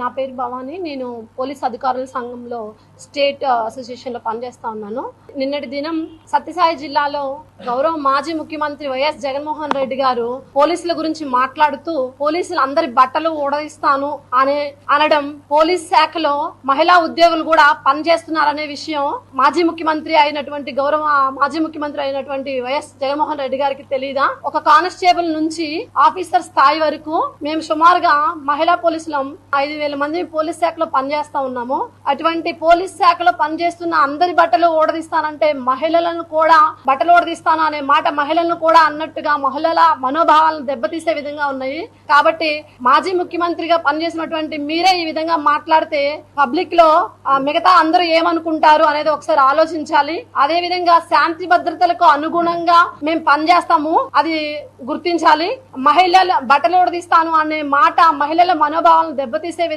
నా పేరు భవాని. నేను పోలీస్ అధికారుల సంఘంలో స్టేట్ అసోసియేషన్లో పనిచేస్తా ఉన్నాను. నిన్నటి దినం సత్యసాయి జిల్లాలో గౌరవ మాజీ ముఖ్యమంత్రి వైఎస్ జగన్మోహన్ రెడ్డి గారు పోలీసుల గురించి మాట్లాడుతూ పోలీసులు అందరి బట్టలు ఊడదీస్తాను అనే అనడం పోలీస్ శాఖలో మహిళా ఉద్యోగులు కూడా పనిచేస్తున్నారనే విషయం మాజీ ముఖ్యమంత్రి అయినటువంటి గౌరవ మాజీ ముఖ్యమంత్రి అయినటువంటి వైఎస్ జగన్మోహన్ రెడ్డి గారికి తెలియదా ఒక కానిస్టేబుల్ నుంచి ఆఫీసర్ స్థాయి వరకు మేము సుమారుగా మహిళా పోలీసులం ఐదు వేల మంది పోలీస్ శాఖలో పనిచేస్తా ఉన్నాము. అటువంటి పోలీస్ శాఖలో పనిచేస్తున్న అందరి బట్టలు ఓడదీస్తానంటే మహిళలను కూడా బట్టలు ఓడదీస్తాను అనే మాట మహిళలను కూడా అన్నట్టుగా మహిళల మనోభావాలను దెబ్బతీసే విధంగా ఉన్నాయి. కాబట్టి మాజీ ముఖ్యమంత్రిగా పనిచేసినటువంటి మీరే ఈ విధంగా మాట్లాడితే పబ్లిక్లో మిగతా అందరూ ఏమనుకుంటారు అనేది ఒకసారి ఆలోచించాలి. అదే విధంగా శాంతి భద్రతలకు అనుగుణంగా మేము పనిచేస్తాము అది గుర్తించాలి. మహిళల బట్టలు ఓడదీస్తాను అనే మాట మహిళల మనోభావాలను దెబ్బతీసే